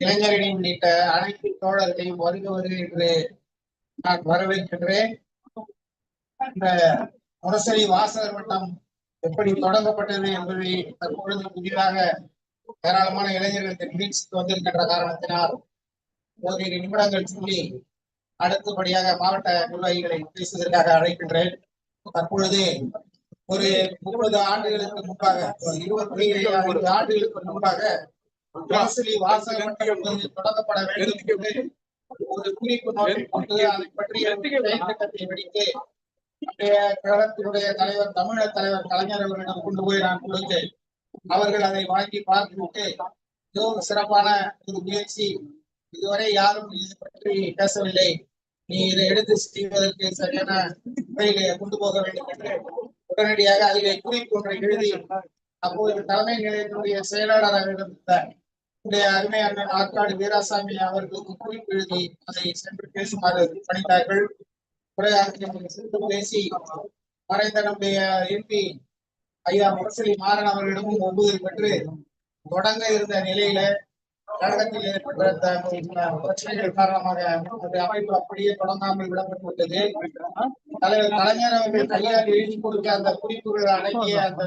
இளைஞரணி உள்ளிட்ட அனைத்து தோழர்களையும் வருக வருக என்று நான் வரவேற்கின்றேன். இந்த முரசரி வாசகர் வட்டம் எப்படி தொடங்கப்பட்டது என்பதை தற்பொழுது புதிதாக ஏராளமான இளைஞர்கள் இந்த வந்திருக்கின்ற காரணத்தினால் ஓரிரு நிமிடங்கள் சொல்லி அடுத்தபடியாக மாவட்ட நிர்வாகிகளை பேசுவதற்காக அழைக்கின்றேன். தற்பொழுது ஒரு முப்பது ஆண்டுகளுக்கு முன்பாக இருபத்தி ஐந்து ஆண்டுகளுக்கு முன்பாக வட்டம் என்பது தொடங்கப்பட வேண்டும் என்று ஒரு குறிப்பு நோட்டை கொண்டு அதை பற்றிய திட்டத்தை வெடித்து கழகத்தினுடைய தலைவர் தமிழக தலைவர் கலைஞர் அவர்களிடம் கொண்டு போய் நான் கொடுத்தேன். அவர்கள் அதை வாங்கி பார்த்துவிட்டு மிகவும் சிறப்பான ஒரு முயற்சி. இதுவரை யாரும் இது பற்றி பேசவில்லை. நீ இதை எடுத்து செய்வதற்கு சரியான முறையிலே கொண்டு போக வேண்டும் என்று உடனடியாக அதிலே குறிப்பு ஒன்றை எழுதி அப்போது தலைமை நிலையத்தினுடைய செயலாளராக இருந்த அருமை அண்ணன் ஆற்காடு வீராசாமி அவர்களுக்கு குறிப்பு எழுதி அதை சென்று பேசுமாறு பணித்தார்கள் சிறப்பு சென்று பேசி மறைந்த நம்முடைய எம்பி ஐயா முரசொலி மாறன் அவர்களிடமும் ஒப்புதல் பெற்று தொடங்க இருந்த நிலையில கழகத்தில் ஏற்பட்ட பிரச்சனைகள் காரணமாக அந்த அமைப்பு அப்படியே தொடங்காமல் விடப்பட்டு தலைவர் கலைஞர் அவர்கள் கையால் எழுதி கொடுக்க அந்த குறிப்புகள் அடங்கிய அந்த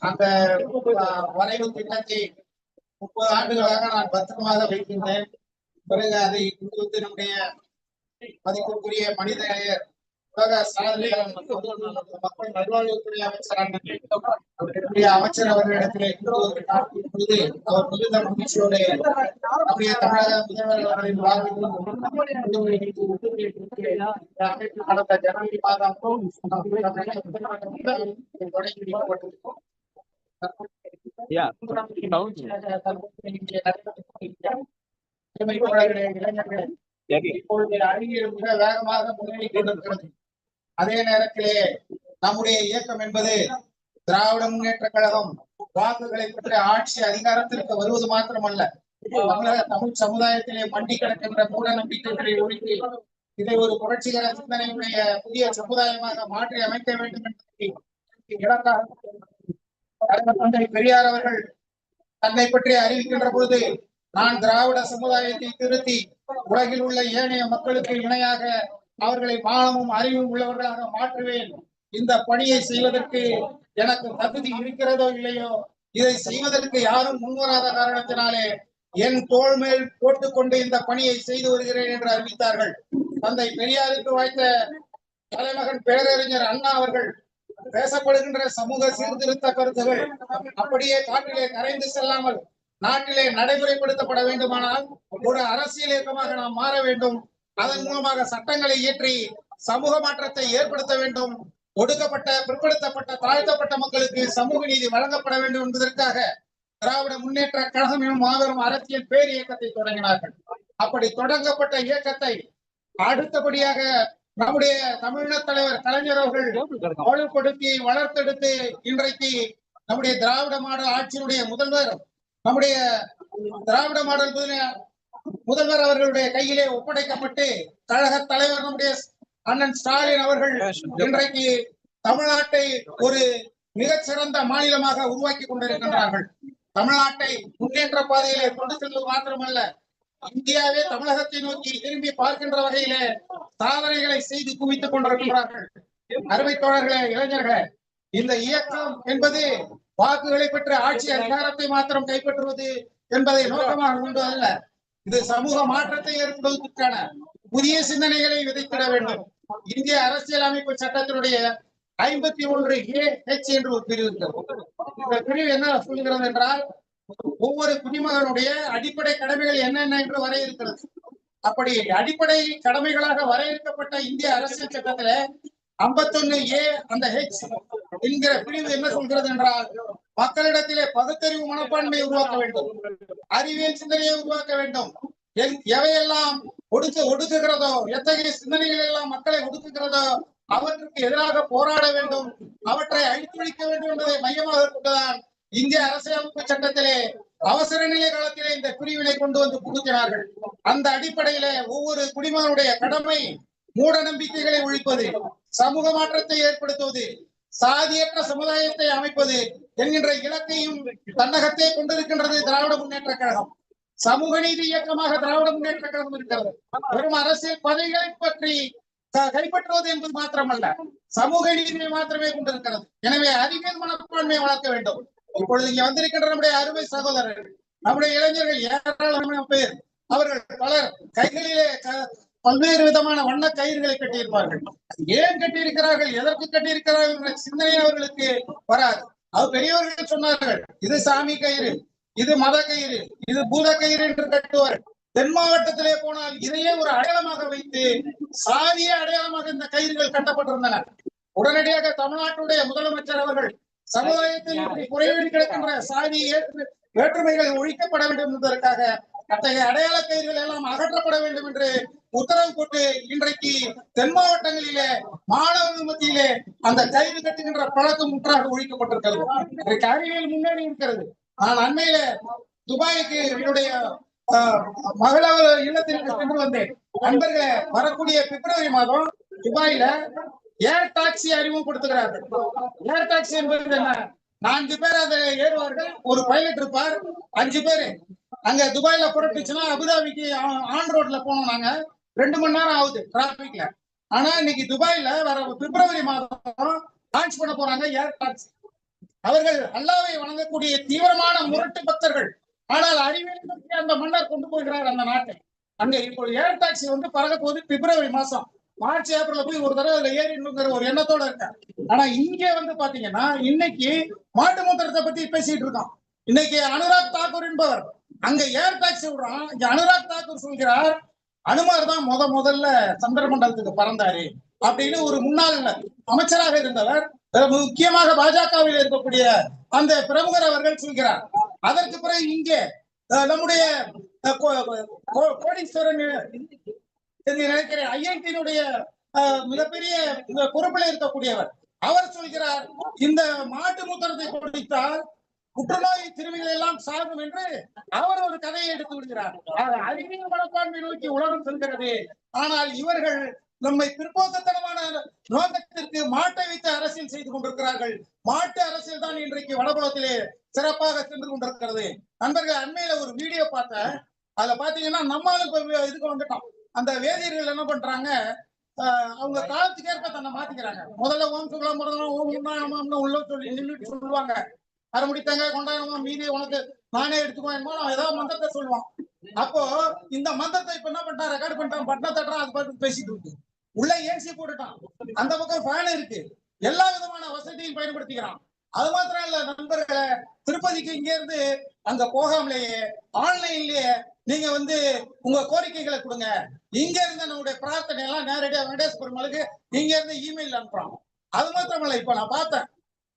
அந்த வரைவு திட்டத்தை முப்பது ஆண்டுகளாக நான் பத்திரமாக வைக்கின்றேன். பிறகு அதை கொண்டு வந்து நம்முடைய மதிப்புக்குரிய மனித நேயர் உலக சாதனையாளர் மற்றும் மக்கள் நல்வாழ்வுத்துறை அமைச்சரான நம்முடைய அமைச்சர் அவர்களிடத்திலே கொண்டு வந்து காட்டும் பொழுது அவர் மிகுந்த மகிழ்ச்சியோடு நம்முடைய தமிழக முதல்வர் அவர்களின் வாழ்வில் கடந்த ஜனவரி மாதம் தொடங்கி வைக்கப்பட்டது Yeah. இளைஞர்களே இப்பொழுது அறிவியல் மிக வேகமாக முன்னேறி கொண்டிருக்கிறது அதே நேரத்திலே நம்முடைய இயக்கம் என்பது திராவிட முன்னேற்ற கழகம் வாக்குகளை பெற்ற ஆட்சி அதிகாரத்திற்கு வருவது மாத்திரமல்ல. தமிழக தமிழ் சமுதாயத்திலே மண்டி கிடக்கின்ற மூட நம்பிக்கைகளை ஒழித்து இதை ஒரு புரட்சிகர சிந்தனையுடைய புதிய சமுதாயமாக மாற்றி அமைக்க வேண்டும் என்பதை இலக்காக தந்தை பெரியார் அவர்கள் தன்னை பற்றி அறிவிக்கின்ற பொழுது நான் திராவிட சமுதாயத்தை திருத்தி உலகில் உள்ள ஏனைய மக்களுக்கு இணையாக அவர்களை மானமும் அறிவும் உள்ளவர்களாக மாற்றுவேன். இந்த பணியை செய்வதற்கு எனக்கு தகுதி இருக்கிறதோ இல்லையோ? இதை செய்வதற்கு யாரும் முன்வராத காரணத்தினாலே என் தோள் மேல் போட்டுக்கொண்டு இந்த பணியை செய்து வருகிறேன் என்று அறிவித்தார்கள். தந்தை பெரியாருக்கு வாய்த்த தலைமகன் பேரறிஞர் அண்ணா அவர்கள் பேசப்படுகின்ற சமூக சீர்திருத்த கருத்துகள் அப்படியே காட்டிலே கரைந்து செல்லாமல் நாட்டிலே நடைமுறைப்படுத்தப்பட வேண்டுமானால் ஒரு அரசியல் இயக்கமாக நாம் மாற வேண்டும். அதன் மூலமாக சட்டங்களை இயற்றி சமூக மாற்றத்தை ஏற்படுத்த வேண்டும். ஒடுக்கப்பட்ட பிற்படுத்தப்பட்ட தாழ்த்தப்பட்ட மக்களுக்கு சமூக நீதி வழங்கப்பட வேண்டும் என்பதற்காக திராவிட முன்னேற்ற கழகம் எனும் மாபெரும் அரசியல் பேர் இயக்கத்தை தொடங்கினார்கள். அப்படி தொடங்கப்பட்ட இயக்கத்தை அடுத்தபடியாக நம்முடைய தமிழக தலைவர் கலைஞர் அவர்கள் வலுப்படுத்தி வளர்த்தெடுத்து இன்றைக்கு நம்முடைய திராவிட மாடல் ஆட்சியினுடைய முதல்வர் நம்முடைய திராவிட மாடல் முதல்வர் அவர்களுடைய கையிலே ஒப்படைக்கப்பட்டு கழக தலைவர் நம்முடைய அண்ணன் ஸ்டாலின் அவர்கள் இன்றைக்கு தமிழ்நாட்டை ஒரு மிகச்சிறந்த மாநிலமாக உருவாக்கி கொண்டிருக்கின்றார்கள். தமிழ்நாட்டை முன்னேற்ற பாதையிலே கொண்டு செல்வது மாத்திரமல்ல இந்தியாவே தமிழகத்தை நோக்கி திரும்பி பார்க்கின்ற வகையிலே சாதனைகளை செய்து குவித்துக் கொண்டிருக்கிறார்கள் அருமை தோழர்களே இளைஞர்களே இந்த இயக்கம் என்பது வாக்குகளை பெற்ற ஆட்சி அதிகாரத்தை மாத்திரம் கைப்பற்றுவது என்பதை நோக்கமாக கொண்டு அல்ல இது சமூக மாற்றத்தை ஏற்படுவதற்கான புதிய சிந்தனைகளை விதைத்திட வேண்டும். இந்திய அரசியல் அமைப்பு சட்டத்தினுடைய ஐம்பத்தி ஒன்று ஏ ஹெச் என்று ஒரு பிரிவு இருக்கிறது. இந்த பிரிவு என்ன சொல்கிறது என்றால் ஒவ்வொரு குடிமகனுடைய அடிப்படை கடமைகள் என்னென்ன என்று வரையறுக்கிறது. அப்படி அடிப்படை கடமைகளாக வரையறுக்கப்பட்ட இந்திய அரசியல் சட்டத்தில ஐம்பத்தொன்னு ஏ அந்த ஹெச் என்கிற பிரிவு என்ன சொல்கிறது என்றால் மக்களிடத்திலே பகுத்தறிவு மனப்பான்மையை உருவாக்க வேண்டும். அறிவியல் சிந்தனையை உருவாக்க வேண்டும். எவையெல்லாம் ஒடுக்க ஒடுக்குகிறதோ எத்தகைய சிந்தனைகள் எல்லாம் மக்களை ஒடுக்குகிறதோ அவற்றுக்கு எதிராக போராட வேண்டும். அவற்றை அழித்தொழிக்க வேண்டும் என்பதை மையமாக கொண்டுதான் இந்திய அரசியலமைப்பு சட்டத்திலே அவசர நிலை காலத்திலே இந்த பிரிவினை கொண்டு வந்து புகுத்தினார்கள். அந்த அடிப்படையிலே ஒவ்வொரு குடிமகனுடைய கடமை மூட நம்பிக்கைகளை ஒழிப்பது சமூக மாற்றத்தை ஏற்படுத்துவது சாதியற்ற சமுதாயத்தை அமைப்பது என்கின்ற இலக்கையும் தன்னகத்தை கொண்டிருக்கின்றது திராவிட முன்னேற்ற கழகம். சமூக நீதி இயக்கமாக திராவிட முன்னேற்ற கழகம் இருக்கிறது. வெறும் அரசியல் பதவிகளை பற்றி க- கைப்பற்றுவது என்பது மாத்திரமல்ல. சமூக நீதியை மாத்திரமே கொண்டிருக்கிறது. எனவே அறிவியல் மனப்பான்மையை வளர்க்க வேண்டும். இப்பொழுது இங்க வந்திருக்கின்ற நம்முடைய அருமை சகோதரர்கள் நம்முடைய இளைஞர்கள் ஏராளமான பேர். அவர்கள் பலர் கைகளிலே க- பல்வேறு விதமான வண்ண கயிறுகளை கட்டியிருப்பார்கள். ஏன் கட்டியிருக்கிறார்கள்? எதற்கு கட்டியிருக்கிறார்கள்? என்ற சிந்தனை அவர்களுக்கு வராது. அது பெரியவர்கள் சொன்னார்கள் இது சாமி கயிறு இது மத கயிறு இது பூத கயிறு என்று கட்டுவார். தென் மாவட்டத்திலே போனால் இதையே ஒரு அடையாளமாக வைத்து சாதிய அடையாளமாக இந்த கயிறுகள் கட்டப்பட்டிருந்தன. உடனடியாக தமிழ்நாட்டுடைய முதலமைச்சர் அவர்கள் சமுதாயத்தில் இப்படி குறைவீடு கிடக்கின்ற சாதி ஏற்று- வேற்றுமைகள் ஒழிக்கப்பட வேண்டும் என்பதற்காக அத்தகைய அடையாள கயிறுகள் எல்லாம் அகற்றப்பட வேண்டும் என்று உத்தரவு போட்டு இன்றைக்கு தென் மாவட்டங்களிலே மாணவர்கள் மத்தியிலே அந்த கைது கட்டுகின்ற பழக்கம் முற்றாக ஒழிக்கப்பட்டிருக்கிறது. இன்றைக்கு அறிவியல் முன்னணி இருக்கிறது. நான் அண்மையில துபாய்க்கு என்னுடைய மகளவர் இல்லத்திற்கு சென்று வந்தேன். நண்பர்கள வரக்கூடிய பிப்ரவரி மாதம் துபாயில ஏர் டாக்ஸி அறிமுகப்படுத்துகிறார்கள். ஏர் டாக்ஸி என்பது என்ன? நான்கு பேர் அதை ஏறுவார்கள் ஒரு பைலட் இருப்பார் அஞ்சு பேரு. அங்க துபாயில புறப்பட்டுச்சுன்னா அபுதாபிக்கு ஆன் ரோட்ல போனோம் நாங்க. ரெண்டு மணி நேரம் ஆகுது டிராபிக்ல ஆனா இன்னைக்கு துபாயில வர பிப்ரவரி மாதம் லான்ச் பண்ண போறாங்க ஏர் டாக்ஸி அவர்கள் அல்லாவை வணங்கக்கூடிய தீவிரமான முரட்டு பக்தர்கள். ஆனால் அறிவியல் அந்த மன்னர் கொண்டு போகிறார் அந்த நாட்டை. அங்க இப்போ ஏர் டாக்ஸி வந்து பறக்க போகுது பிப்ரவரி மாசம். மார்ச் ஏப்ரல்ல போய் ஒரு தடவை அதுல ஏறிடணுங்கிற ஒரு எண்ணத்தோட இருக்காங்க ஆனா இங்க வந்து பாத்தீங்கன்னா இன்னைக்கு மாட்டு மூத்திரத்தை பத்தி பேசிட்டு இருக்கோம் இன்னைக்கு அனுராக் தாக்கூர் என்பவர். அங்க ஏர் டாக்ஸி விடுறான். இங்க அனுராக் தாக்கூர் சொல்கிறார் அனுமார் தான் முத முதல்ல சந்திரமண்டலத்துக்கு பறந்தாரு அப்படின்னு ஒரு முன்னாள் அமைச்சராக இருந்தவர் முக்கியமாக பாஜகவில் இருக்கக்கூடிய அந்த பிரமுகர் அவர்கள் சொல்கிறார். அதற்கு பிறகு இங்கே அஹ், நம்முடைய கோ- கோ- கோடீஸ்வரன் என்று நினைக்கிறேன் ஐஐடியினுடைய மிகப்பெரிய இந்த பொறுப்பில் இருக்கக்கூடியவர். அவர் சொல்கிறார் இந்த மாட்டு மூத்திரத்தை குடித்தால் புற்றுநோய் திருவிகள் எல்லாம் சாகும் என்று அவர் ஒரு கதையை எடுத்து விடுகிறார். ஆக அறிவியல் மனப்பான்மை நோக்கி உலகம் செல்கிறது. ஆனால் இவர்கள் நம்மை பிற்போக்கத்தனமான நோக்கத்திற்கு மாட்டை வைத்து அரசியல் செய்து கொண்டிருக்கிறார்கள். மாட்டு அரசியல் தான் இன்றைக்கு வடபுலத்திலே சிறப்பாக சென்று கொண்டிருக்கிறது. நண்பர்கள் அண்மையில ஒரு வீடியோ பார்த்தேன். அதுல பாத்தீங்கன்னா நம்மளும் இப்ப இதுக்கு வந்துட்டோம். அந்த வேதியர்கள் என்ன பண்றாங்க? ஆஹ் அவங்க காலத்துக்கு ஏற்ப தன்னை மாத்திக்கிறாங்க. முதல்ல ஓம் சுகலாம் ஓம் உண்ணாமம்னு உள்ள சொல்லி நின்னுட்டு சொல்லுவாங்க. அரை முடித்தாங்க கொண்டாடமா மீதி உனக்கு நானே எடுத்துக்குவேன் அவன் ஏதாவது மந்திரத்தை சொல்லுவான். அப்போ இந்த மந்திரத்தை இப்ப என்ன பண்ணிட்டான் ரெக்கார்ட் பண்ணிட்டான் பட்டம் தட்டுறான் அது பாட்டு பேசிட்டு இருக்கு. உள்ள ஏசி போட்டுட்டான். அந்த பக்கம் ஃபேன் இருக்கு. எல்லா விதமான வசதியும் பயன்படுத்திக்கிறான். அது மாத்திரம் இல்ல நண்பர்களை திருப்பதிக்கு இங்க இருந்து அங்க போகாமலேயே ஆன்லைன்லயே நீங்க வந்து உங்க கோரிக்கைகளை கொடுங்க. இங்க இருந்து நம்முடைய பிரார்த்தனை எல்லாம் நேரடியா வெங்கடேஷ் பெருமாளுக்கு இங்க இருந்து இமெயில் அனுப்புறான். அது மாத்திரமல்ல இப்ப நான் பார்த்தேன்.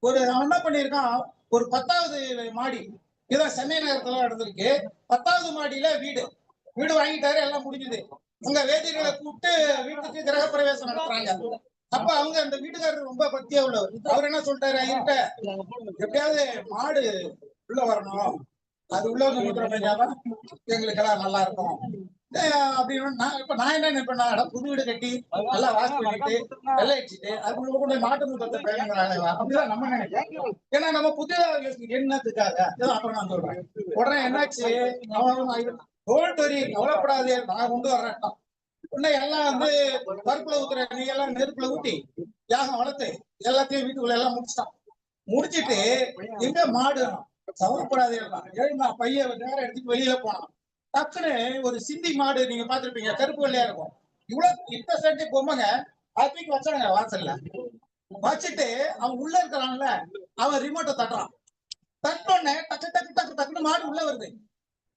ஒரு அவன் என்ன பண்ணியிருக்கான் ஒரு பத்தாவது மாடி. இதான் சென்னை நகரத்துல நடந்திருக்கு. பத்தாவது மாடியில வீடு. வீடு வாங்கிட்டாரு எல்லாம் முடிஞ்சது. உங்க வேதிகளை கூப்பிட்டு வீட்டுக்கு கிரக பிரவேசம் நடத்துறாங்க. அப்ப அவங்க அந்த வீட்டுக்காரர் ரொம்ப பக்தியா உள்ளவர். அவர் என்ன சொல்லிட்டாரு ஐயர்கிட்ட எப்படியாவது மாடு உள்ள வரணும். அது உள்ள எங்களுக்கு எல்லாம் நல்லா இருக்கும். அப்படின்னு நான் இப்ப நான் என்ன நினைப்பேன் அட புது வீடு கட்டி நல்லா வாஷ் பண்ணிட்டு வெள்ளை அடிச்சுட்டு அதுக்குள்ள கொண்டு மாட்டு மூத்தத்தை பயணங்கிறாங்க அப்படிதான் நம்ம நினைக்கிறோம். ஏன்னா நம்ம புதிய என்னத்துக்காக? ஏதோ அப்புறம் நான் சொல்றேன். உடனே என்னாச்சு? டோல்ட் வரி கவலைப்படாதே நான் கொண்டு வரேன் உடனே எல்லாம் வந்து பருப்புல ஊத்துற நீ எல்லாம் நெருப்புல ஊட்டி யாகம் வளர்த்து எல்லாத்தையும் வீட்டுக்குள்ள எல்லாம் முடிச்சிட்டான். முடிச்சிட்டு எங்க மாடு? கவலைப்படாதே எழுந்தா பையன் நேரம் எடுத்துட்டு வெளியில போனான். டக்குன்னு ஒரு சிந்தி மாடு நீங்க பாத்திருப்பீங்க கருப்பு வெள்ளையா இருக்கும். இவ்வளவு இத்த செட்டு பொம்மைங்க அது தூக்கி வச்சாங்க வாசல்ல. வச்சுட்டு அவன் உள்ள இருக்கிறான்ல அவன் ரிமோட்டை தட்டுறான். தட்டோடனே டக்கு டக்கு டக்கு டக்குன்னு மாடு உள்ள வருது.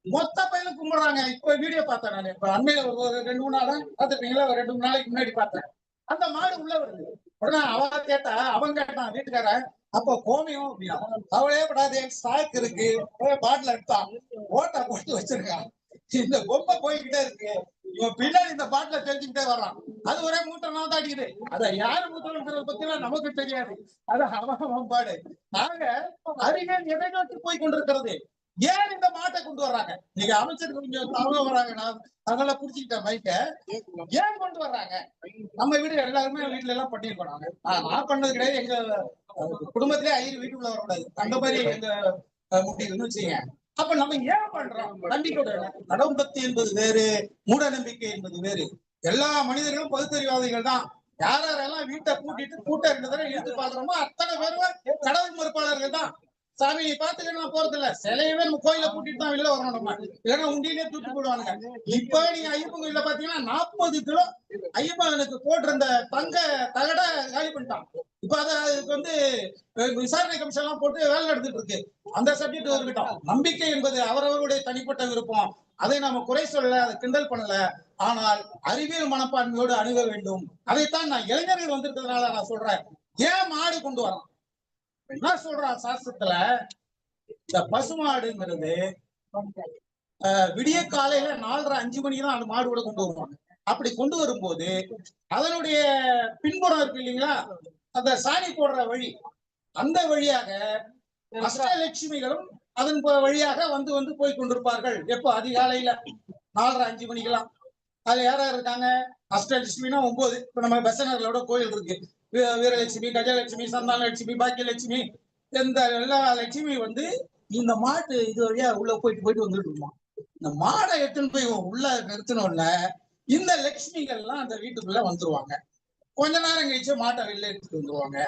மொத்த பையனும் கும்பிடுறாங்க இப்ப வீடியோ பார்த்தேன் நான். இப்ப அண்மையில ஒரு ரெண்டு மூணு நாள் பாத்துருப்பீங்களா ஒரு ரெண்டு மூணு நாளைக்கு முன்னாடி பார்த்தேன். அந்த மாடு உள்ள வருது. உடனே அவ கேட்டா அவன் கேட்டான் வீட்டுக்காரன் அப்ப கோமியம் அப்படின்னா அவளே படாது ஸ்டாக் இருக்கு. பாட்டில் எடுத்தான். ஓட்டை போட்டு வச்சிருக்கான். இந்த பொம்மை போய்கிட்டே இருக்கு. இவன் பின்னாடி இந்த பாட்டுல தெரிஞ்சுக்கிட்டே வர்றான். அது ஒரே மூட்டை நான் அத யாரு மூட்டை பத்தி எல்லாம் நமக்கு தெரியாது. அது அவன் பாடு நாங்க அறிவியல் எதை நோக்கி போய் கொண்டிருக்கிறது? ஏன் இந்த மாட்டை கொண்டு வர்றாங்க? நீங்க அமைச்சர் கொஞ்சம் தவறு வர்றாங்க. நான் அதனால புடிச்சுக்கிட்டேன் மைக்க ஏன் கொண்டு வர்றாங்க? நம்ம வீடு எல்லாருமே வீட்டுல எல்லாம் பண்ணிருக்கோம் நான் பண்ணது கிடையாது. எங்க குடும்பத்திலே ஐயர் வீட்டுக்குள்ள வரக்கூடாது. அந்த மாதிரி எங்க முடியுதுன்னு வச்சுங்க அப்ப நம்ம ஏன் பண்றோம்? நம்பிக்கையோட கடவுள் பக்தி என்பது வேறு மூட நம்பிக்கை என்பது வேறு. எல்லா மனிதர்களும் பகுத்தறிவாதிகள் தான். யாரெல்லாம் வீட்டை கூட்டிட்டு கூட்டம் இருந்ததை இழுத்து பாக்குறோமோ அத்தனை பேரும் கடவுள் மறுப்பாளர்கள் தான். சாமி பாத்துக்கிட்டு நான் போறது இல்ல சிலையவே நம்ம கோயில கூட்டிட்டு தான் வெளில வரணும் ஏன்னா இல்லைன்னா உண்டியிலே தூக்கி போடுவானுங்க. இப்ப நீங்க ஐயப்பன் கோயில பாத்தீங்கன்னா நாற்பது கிலோ ஐயப்பனுக்கு போட்டிருந்த தங்க தகட காலி பண்ணிட்டான். இப்ப அத அதுக்கு வந்து விசாரணை கமிஷன் எல்லாம் போட்டு வேலை நடந்துட்டு இருக்கு. அந்த சப்ஜெக்ட் இருக்கட்டும். நம்பிக்கை என்பது அவரவருடைய தனிப்பட்ட விருப்பம். அதை நாம குறை சொல்லல அதை கிண்டல் பண்ணல. ஆனால் அறிவியல் மனப்பான்மையோடு அணுக வேண்டும். அதைத்தான் நான் இளைஞர்கள் வந்திருக்கிறதுனால நான் சொல்றேன். ஏன் மாடு கொண்டு வரோம் என்ன சொல்றான் சாஸ்திரத்துல? இந்த பசுமாடுங்கிறது விடிய காலையில நாலரை அஞ்சு மணிக்கு தான் அந்த மாடு கூட கொண்டு வருவாங்க. அப்படி கொண்டு வரும்போது அதனுடைய பின்புறம் இருக்கு இல்லைங்களா? அந்த சாணி போடுற வழி. அந்த வழியாக அஷ்டலட்சுமிகளும் அதன் வழியாக வந்து வந்து போய் கொண்டிருப்பார்கள். எப்போ? அதிகாலையில நாலரை அஞ்சு மணிக்கெல்லாம். அதுல யாரா இருக்காங்க? அஷ்டலட்சுமினா ஒன்பது. இப்ப நம்ம பெசனர்களோட கோயில் இருக்கு. வீரலட்சுமி கஜலட்சுமி சந்தானலட்சுமி பாக்கியலட்சுமி இந்த எல்லா லட்சுமி வந்து இந்த மாட்டு இது வழியா உள்ள போயிட்டு போயிட்டு வந்துட்டு இருக்குமா இந்த மாடை எடுத்துன்னு போய் உள்ள நிறுத்தினோம்ல இந்த லட்சுமிகள்லாம் அந்த வீட்டுக்குள்ள வந்துருவாங்க. கொஞ்ச நேரம் கழிச்சு மாட்டை வெளில எடுத்துட்டு வந்துருவாங்க.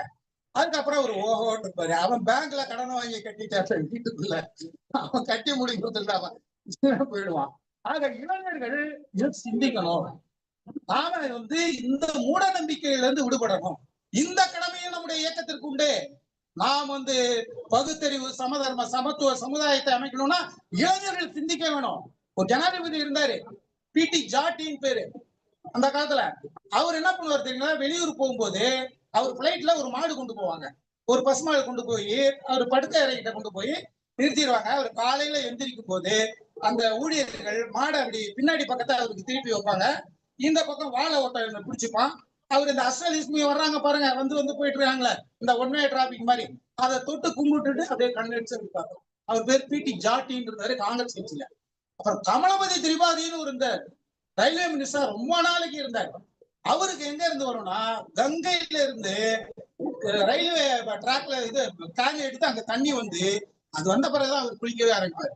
அதுக்கப்புறம் ஒரு ஓஹோன்னு இருப்பாரு. அவன் பேங்க்ல கடன் வாங்கி கட்டிட்டான் வீட்டுக்குள்ள. அவன் கட்டி முடிக்கிறதுல அவன் போயிடுவான். ஆக இளைஞர்கள் இதை சிந்திக்கணும்? நாம வந்து இந்த மூட நம்பிக்கையில இருந்து விடுபடணும். இந்த கடமையும் நம்முடைய இயக்கத்திற்கு உண்டு. நாம் வந்து பகுத்தறிவு சமதர்ம சமத்துவ சமுதாயத்தை அமைக்கணும்னா இளைஞர்கள் சிந்திக்க வேணும். ஒரு ஜனாதிபதி இருந்தாரு. பி டி ஜாட்டின்னு பேரு. அந்த காலத்துல அவர் என்ன பண்ணுவார் தெரியுங்களா? வெளியூர் போகும்போது அவர் பிளைட்ல ஒரு மாடு கொண்டு போவாங்க. ஒரு பசுமாடு கொண்டு போய் அவர் படுத்த அறைகிட்ட கொண்டு போய் நிறுத்திடுவாங்க. அவர் காலையில எந்திரிக்கும் போது அந்த ஊழியர்கள் மாடை அப்படி பின்னாடி பக்கத்தை அவருக்கு திருப்பி வைப்பாங்க. இந்த பக்கம் வாழை ஒருத்தர் பிடிச்சிப்பான். அவர் இந்த அஸ்வலிஸ்மி வர்றாங்க பாருங்க வந்து வந்து போயிட்டு இருக்காங்களே இந்த ஒன்வே டிராபிக் மாதிரி. அதை தொட்டு கும்பிட்டுட்டு அப்படியே கண்ணடிச்சு இருப்பாங்க அவர் பேர் பிடி ஜாட்டின்னு இருந்தாரு காங்கிரஸ் கட்சியில. அப்புறம் கமலபதி திரிபாதின்னு ஒரு இந்த ரயில்வே மினிஸ்டர் ரொம்ப நாளைக்கு இருந்தார். அவருக்கு எங்க இருந்து வரும்னா கங்கையில இருந்து ரயில்வே டிராக்ல இது காலி எடுத்து அங்க தண்ணி வந்து அது வந்த பிறகுதான் அவர் குளிக்கவே ஆரம்பிப்பார்.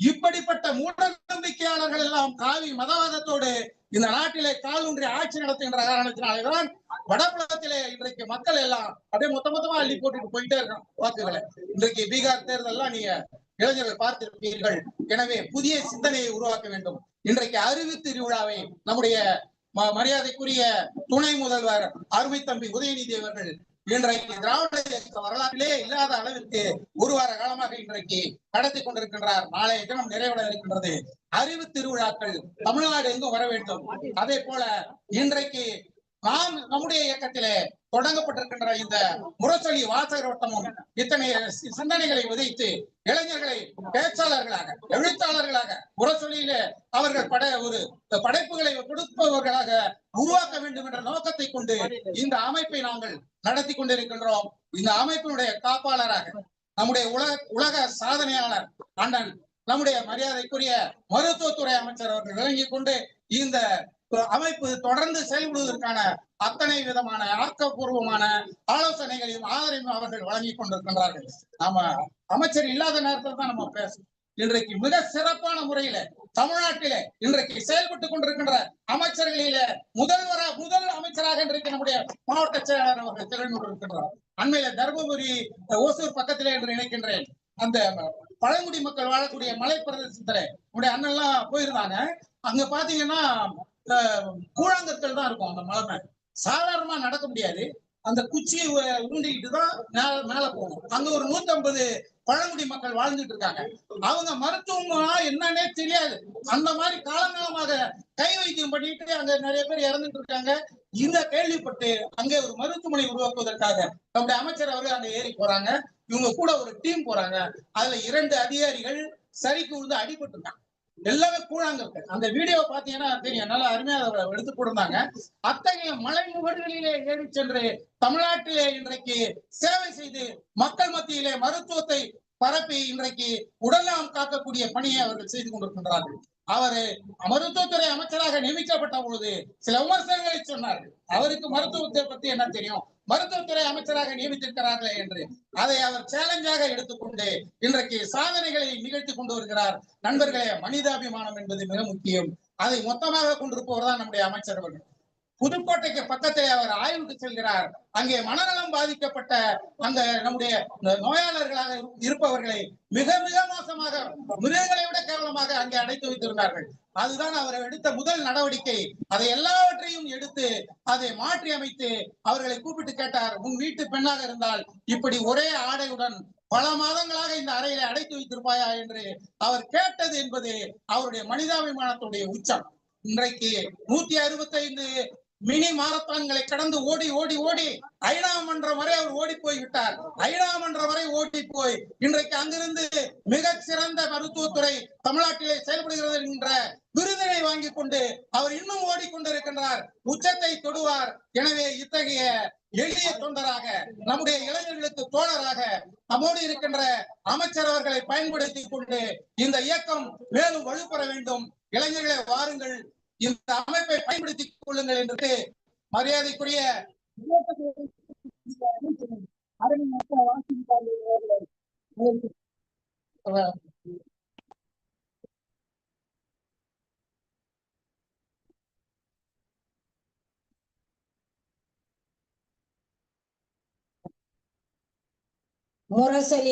இப்படிப்பட்ட மூட நம்பிக்கையாளர்கள் எல்லாம் காவி மதவாதத்தோடு இந்த நாட்டிலே காலூன்றி ஆட்சி நடத்துகின்ற காரணத்தினாலேதான் வடபுலத்திலே இன்றைக்கு மக்கள் எல்லாம் அப்படியே மொத்த மொத்தமா அள்ளி போட்டுட்டு போயிட்டே இருக்கான் வாக்குகளை. இன்றைக்கு பீகார் தேர்தல்லாம் நீங்க இளைஞர்கள் பார்த்திருப்பீர்கள். எனவே புதிய சிந்தனையை உருவாக்க வேண்டும். இன்றைக்கு அறிவு திருவிழாவை நம்முடைய ம- மரியாதைக்குரிய துணை முதல்வர் அருமை தம்பி உதயநிதி அவர்கள் இன்றைக்கு திராவிட இயக்க வரலாற்றிலே இல்லாத அளவிற்கு ஒரு வார காலமாக இன்றைக்கு நடத்தி கொண்டிருக்கின்றார் நாளைய தினம் நிறைவட இருக்கின்றது. அறிவு திருவிழாக்கள் தமிழ்நாடு எங்கும் வர வேண்டும். அதே போல இன்றைக்கு நாம் நம்முடைய இயக்கத்திலே தொடங்கப்பட்டிருக்கின்ற இந்த முரசொலி வாசகர் வட்டமும் இத்தனை சிந்தனைகளை உதைத்து இளைஞர்களை பேச்சாளர்களாக எழுத்தாளர்களாக முரசொலியிலே அவர்கள் பட ஒரு படைப்புகளை கொடுப்பவர்களாக உருவாக்க வேண்டும் என்ற நோக்கத்தை கொண்டு இந்த அமைப்பை நாங்கள் நடத்தி கொண்டிருக்கின்றோம். இந்த அமைப்பினுடைய காப்பாளராக நம்முடைய உலக உலக சாதனையாளர் அண்ணன் நம்முடைய மரியாதைக்குரிய மருத்துவத்துறை அமைச்சர் அவர்கள் விளங்கிக் கொண்டு இந்த அமைப்பு தொடர்ந்து செயல்படுவதற்கான அத்தனை விதமான ஆக்கப்பூர்வமான ஆலோசனைகளையும் ஆதரவையும் அவர்கள் வழங்கிக் கொண்டிருக்கின்றார்கள். நாம அமைச்சர் இல்லாத நேரத்தில் தான் நம்ம பேசணும் இன்றைக்கு மிக சிறப்பான முறையில தமிழ்நாட்டிலே இன்றைக்கு செயல்பட்டுக் கொண்டிருக்கின்ற அமைச்சர்களில முதல்வர முதல் அமைச்சராக இன்றைக்கு நம்முடைய மாவட்ட செயலாளர் அவர்கள் திகழ்ந்து கொண்டிருக்கின்றார் அண்மையில தருமபுரி ஓசூர் பக்கத்திலே என்று நினைக்கின்றேன். அந்த பழங்குடி மக்கள் வாழக்கூடிய மலை பிரதேசத்துல உடைய அண்ணன் எல்லாம் போயிருந்தாங்க. அங்க பாத்தீங்கன்னா கூழாங்கற்கள் தான் இருக்கும் அந்த மலை மேல. சாதாரணமா நடக்க முடியாது. அந்த குச்சியை உ- உருண்டிக்கிட்டு தான் மேல மேல போகணும். அங்க ஒரு நூத்தி ஐம்பது பழங்குடி மக்கள் வாழ்ந்துட்டு இருக்காங்க. அவங்க மருத்துவம்னா என்னன்னே தெரியாது. அந்த மாதிரி காலங்காலமாக கை வைத்தியம் பண்ணிட்டு அங்க நிறைய பேர் இறந்துட்டு இருக்காங்க. இந்த கேள்விப்பட்டு அங்கே ஒரு மருத்துவமனை உருவாக்குவதற்காக நம்முடைய அமைச்சர் அவர்கள் அங்க ஏறி போறாங்க. இவங்க கூட ஒரு டீம் போறாங்க. அதுல இரண்டு அதிகாரிகள் சரிக்கு விழுந்து அடிபட்டிருக்காங்க எல்லாமே கூழாங்கற்கள் அந்த வீடியோ பாத்தீங்கன்னா தெரியும். நல்லா அருமையா அதை எடுத்து கொடுத்தாங்க அத்தகைய மலை முகடுகளிலே ஏறி சென்று தமிழ்நாட்டிலே இன்றைக்கு சேவை செய்து மக்கள் மத்தியிலே மருத்துவத்தை பரப்பி இன்றைக்கு உடல்நலம் காக்கக்கூடிய பணியை அவர்கள் செய்து கொண்டிருக்கின்றார்கள். அவரு மருத்துவத்துறை அமைச்சராக நியமிக்கப்பட்ட பொழுது சில விமர்சனங்களை சொன்னார்கள் அவருக்கு மருத்துவத்தை பத்தி என்ன தெரியும்? மருத்துவத்துறை அமைச்சராக நியமித்திருக்கிறார்களே என்று அதை அவர் சேலஞ்சாக எடுத்துக்கொண்டு இன்றைக்கு சாதனைகளை நிகழ்த்தி கொண்டு வருகிறார். நண்பர்களே மனிதாபிமானம் என்பது மிக முக்கியம். அதை மொத்தமாக கொண்டிருப்பவர் தான் நம்முடைய அமைச்சர் அவர்கள். புதுக்கோட்டைக்கு பக்கத்தை அவர் ஆய்வுக்கு செல்கிறார். அங்கே மனநலம் பாதிக்கப்பட்ட அந்த நம்முடைய நோயாளர்களாக இருப்பவர்களை மிக மிக மோசமாக மிருகங்களை விட கேவலமாக அங்கே அடைத்து வைத்திருந்தார்கள். அதுதான் அவர் எடுத்த முதல் நடவடிக்கை. அதை எல்லாவற்றையும் எடுத்து அதை மாற்றி அமைத்து அவர்களை கூப்பிட்டு கேட்டார் உன் வீட்டு பெண்ணாக இருந்தால் இப்படி ஒரே ஆடையுடன் பல மாதங்களாக இந்த அறையில அடைத்து வைத்திருப்பாயா? என்று அவர் கேட்டது என்பது அவருடைய மனிதாபிமானத்துடைய உச்சம். இன்றைக்கு நூத்தி அறுபத்தி ஐந்து மினி மாரத்தான்களை கடந்து ஓடி ஓடி ஓடி ஐநா மன்றம் வரை அவர் ஓடி போய் விட்டார். ஐநா மன்றம் வரை ஓடி போய் இன்றைக்கு அங்கிருந்து மிக சிறந்த மருத்துவத்துறை தமிழ்நாட்டிலே செயல்படுகிறது என்ற விருதினை வாங்கி கொண்டு அவர் இன்னும் ஓடிக்கொண்டிருக்கின்றார். உச்சத்தை தொடுவார். எனவே இத்தகைய எளிய தொண்டராக நம்முடைய இளைஞர்களுக்கு தோழராக நம்மோடு இருக்கின்ற அமைச்சர் அவர்களை பயன்படுத்தி கொண்டு இந்த இயக்கம் மேலும் வலுப்பெற வேண்டும். இளைஞர்களை வாருங்கள். இந்த அமைப்பை பயன்படுத்திக் கொள்ளுங்கள் என்று மரியாதைக்குரிய முரசலி